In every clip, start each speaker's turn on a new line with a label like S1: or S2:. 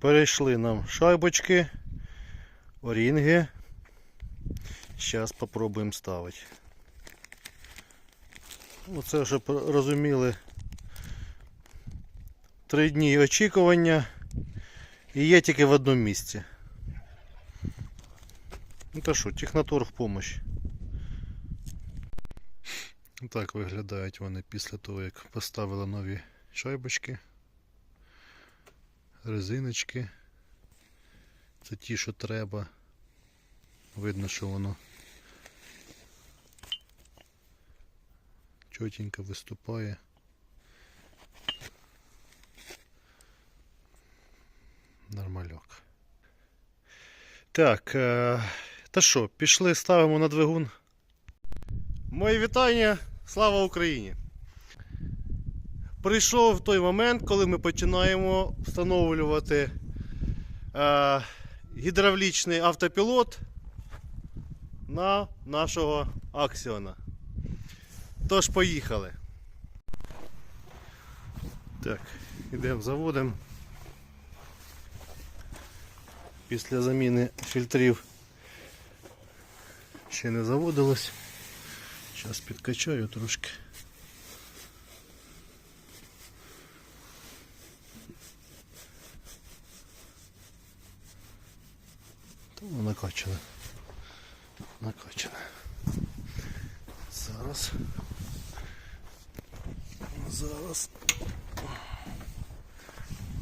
S1: Перейшли нам шайбочки, орінги. Зараз спробуємо ставити. Ну, це вже розуміли. Три дні очікування і є тільки в одному місці. Ну та що, техноторг помощь. Так виглядають вони після того, як поставили нові шайбочки, резиночки. Це ті, що треба. Видно, що воно чотенько виступає. Нормальок. Так, е, та що, пішли, ставимо на двигун. Мої вітання, слава Україні! Прийшов той момент, коли ми починаємо встановлювати е, гідравлічний автопілот на нашого аксіона. Тож поїхали. Так, йдемо заводимо. Після заміни фільтрів ще не заводилось. Зараз підкачаю трошки. Накачане. Накачане. Зараз. Зараз.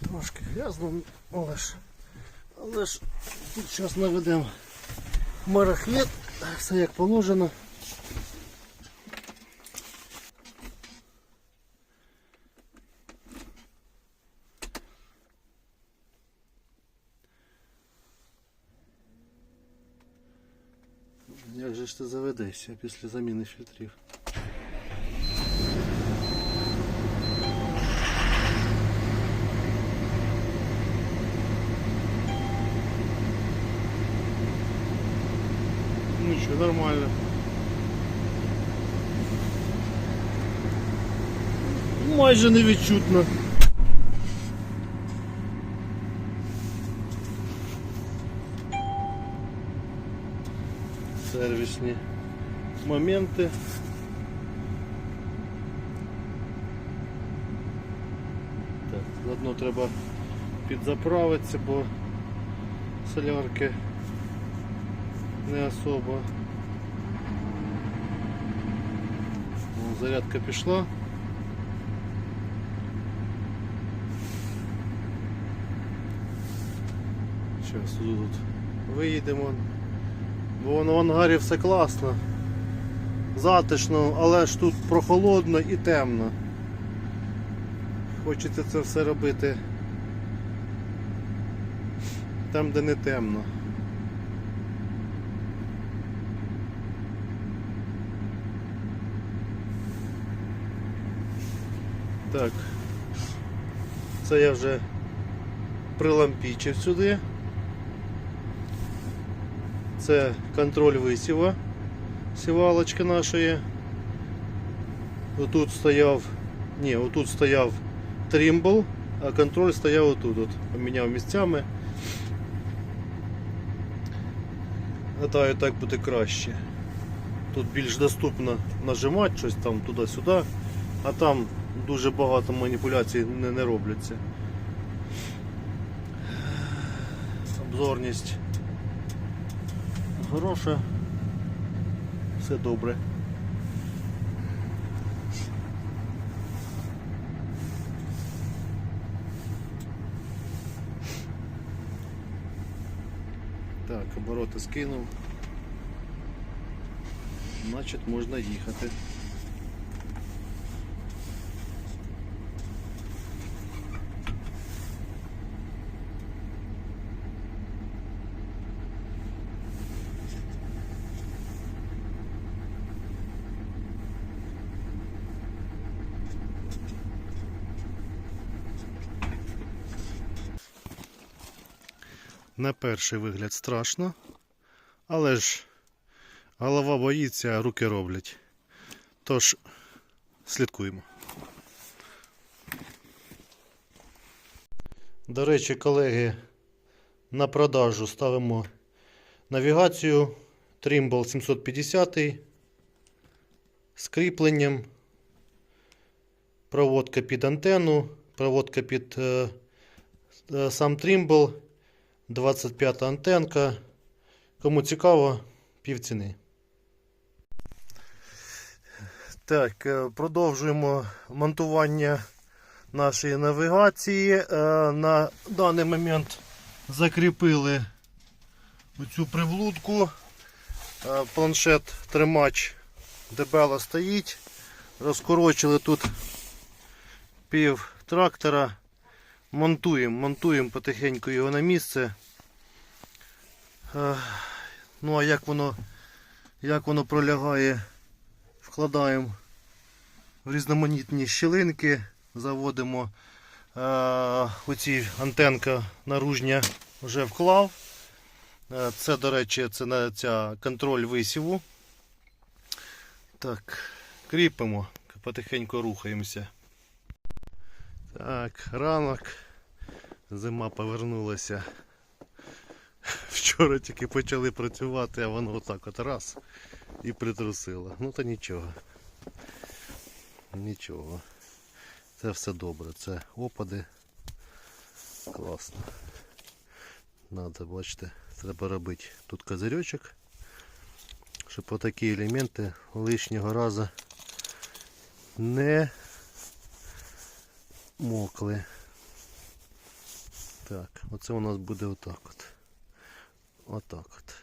S1: Трошки грязно, але ж. Але ж тут зараз наведемо марахлет, все як положено. Ти заведешся після заміни фільтрів? Нічого, нормально. Майже невідчутно. Сервісні моменти. Так, заодно треба підзаправитися, бо солярки не особо. О, зарядка пішла. Зараз тут виїдемо. Бо на ангарі все класно. Затишно, але ж тут прохолодно і темно. Хочеться це все робити там, де не темно. Так. Це я вже прилампічив сюди. Це контроль висіва сівалочки нашої. Отут стояв, ні, отут стояв тримбл, а контроль стояв отут. От. Поміняв місцями. Гадаю, так буде краще. Тут більш доступно нажимати щось там туди-сюди, а там дуже багато маніпуляцій не, не робляться. Обзорність хороша, все добре. Так, обороти скинув. Значить можна їхати. На перший вигляд страшно, але ж голова боїться, а руки роблять. Тож слідкуємо. До речі, колеги, на продажу ставимо навігацію Trimble 750 з кріпленням, проводка під антенну, проводка під е, е, сам Trimble, 25 антенка. Кому цікаво, півціни. Так, е, продовжуємо монтування нашої навігації. Е, На даний момент закріпили оцю привлудку. Е, Планшет тримач дебело стоїть. Розкорочили тут пів трактора. Монтуємо, монтуємо потихеньку його на місце. Ну а як воно, як воно пролягає, вкладаємо в різноманітні щілинки, заводимо е, оці антенка наружня вже вклав. Е, Це, до речі, це на ця контроль висіву. Так, кріпимо, потихеньку рухаємося. Так, ранок. Зима повернулася. Вчора тільки почали працювати, а воно отак от раз і притрусило. Ну та нічого. Нічого. Це все добре. Це опади. Класно. Надо, бачите, треба робити тут козирьочок, щоб отакі елементи лишнього разу не мокли. Так, оце у нас буде отак от. Отак от.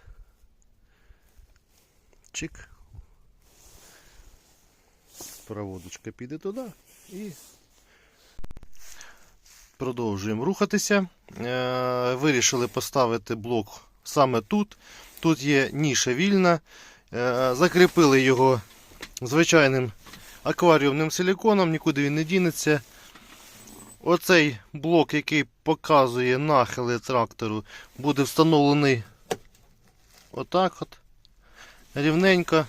S1: Чик. Проводочка піде туди і продовжуємо рухатися. Е, Вирішили поставити блок саме тут. Тут є ніша вільна. Е, Закріпили його звичайним акваріумним силіконом, нікуди він не дінеться. Оцей блок, який показує нахили трактору, буде встановлений отак от. Рівненько.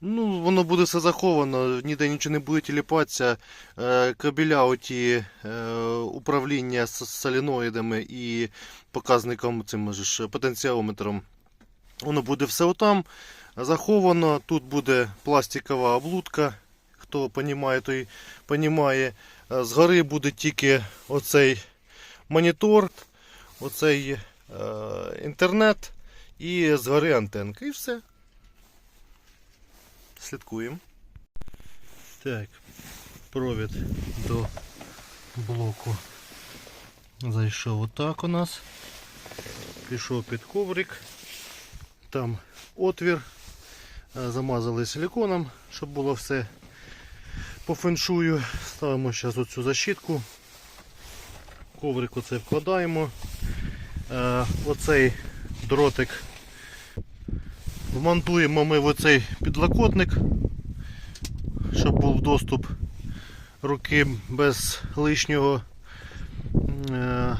S1: Ну, воно буде все заховано, ніде нічого не буде тіліпатися. Е, Кабеля оті е, управління з соліноїдами і показником цим ж, потенціометром. Воно буде все отам заховано. Тут буде пластикова облудка. Хто понімає, той понімає. Е, Згори буде тільки оцей монітор, оцей е, інтернет і згори антенка. І все. Слідкуємо. Так, провід до блоку зайшов отак у нас. Пішов під коврик. Там отвір. Е, Замазали силиконом, щоб було все по феншую. Ставимо зараз оцю защитку. Коврик оце вкладаємо. Е, Оцей дротик вмонтуємо ми в оцей підлокотник, щоб був доступ руки без лишнього е,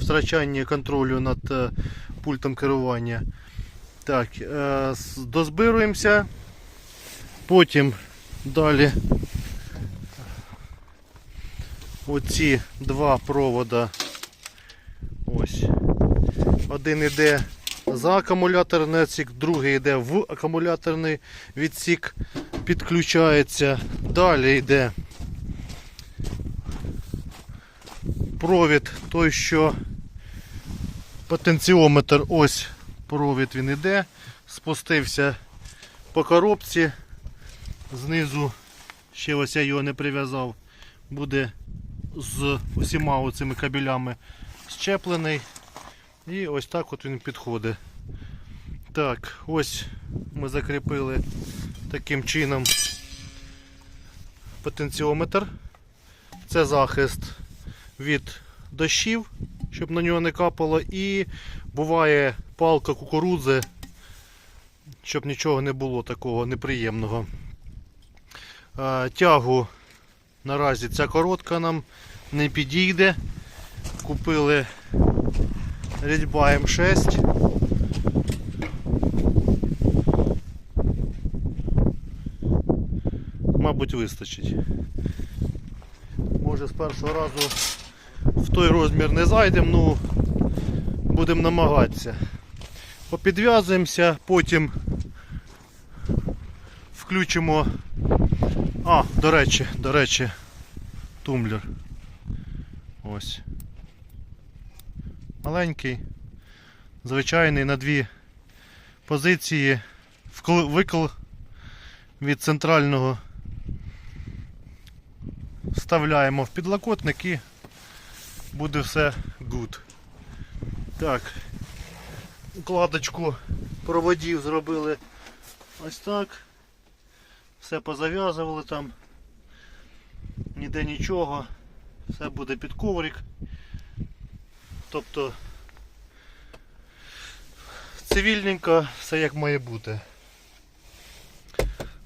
S1: втрачання контролю над е, пультом керування. Так, дозбируємося, потім далі оці два провода. Ось. Один іде за акумуляторний відсік, другий йде в акумуляторний відсік, підключається. Далі йде провід, той, що потенціометр, ось провід він іде, спустився по коробці, знизу, ще ось я його не прив'язав, буде з усіма оцими кабелями щеплений. І ось так от він підходить. Так, ось ми закріпили таким чином потенціометр. Це захист від дощів, щоб на нього не капало. І буває палка кукурудзи, щоб нічого не було такого неприємного. Тягу наразі ця коротка нам не підійде. Купили рідьба М6. Мабуть, вистачить. Може з першого разу в той розмір не зайдемо, ну будемо намагатися. Попідв'язуємося, потім включимо. А, до речі, до речі, тумблер. Ось. Маленький, звичайний на дві позиції. Викл від центрального вставляємо в підлокотник і буде все good. Так, укладочку проводів зробили ось так. Все позав'язували там. Ніде нічого. Все буде під коврик. Тобто цивільненько, все як має бути.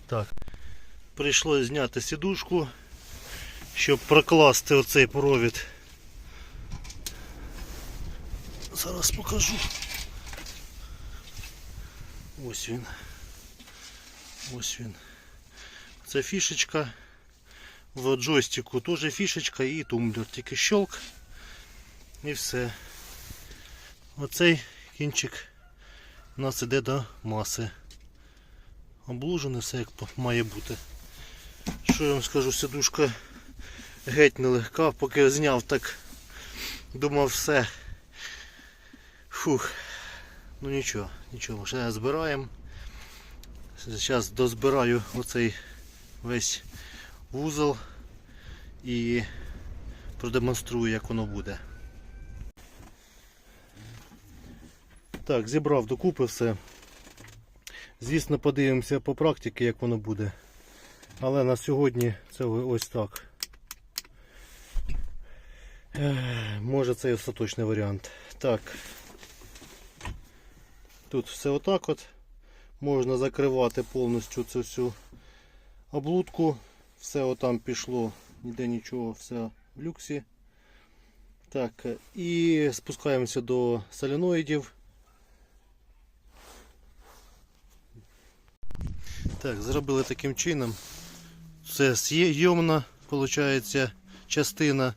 S1: Так. Прийшлося зняти сідушку, щоб прокласти оцей провід. Зараз покажу. Ось він. Ось він. Це фішечка. В джойстику теж фішечка і тумблер. Тільки щелк. І все. Оцей кінчик у нас іде до маси. Облужене все як має бути. Що я вам скажу, сидушка геть нелегка, поки зняв, так думав все. Фух. Ну нічого, нічого, ще збираємо. Зараз дозбираю оцей весь вузол і продемонструю, як воно буде. Так, зібрав докупи все. Звісно, подивимося по практиці, як воно буде. Але на сьогодні це ось так. Може це і остаточний варіант. Так. Тут все отак от. Можна закривати повністю цю всю облудку. Все отам пішло, ніде нічого, все в люксі. Так, і спускаємося до соленоїдів. Так, зробили таким чином. Це зйомна, виходить, частина,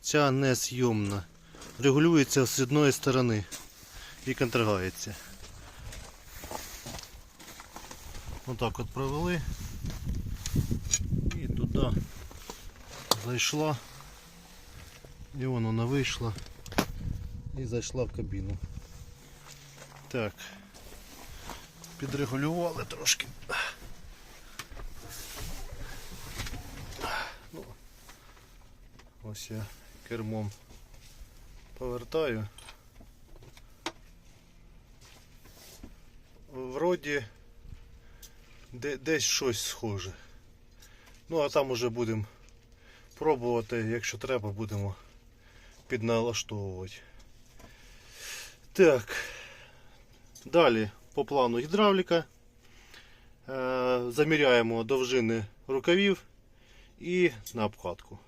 S1: ця не зйомна. Регулюється з одної сторони і контрагається. Отак от провели. Туди зайшла. І вон вона вийшла і зайшла в кабіну. Так. Підрегулювали трошки. Ну, ось я кермом повертаю. Вроді де, десь щось схоже. Ну а там уже будемо пробувати, якщо треба, будемо підналаштовувати. Так. Далі по плану гідравліка. Е, заміряємо довжини рукавів і на обкатку.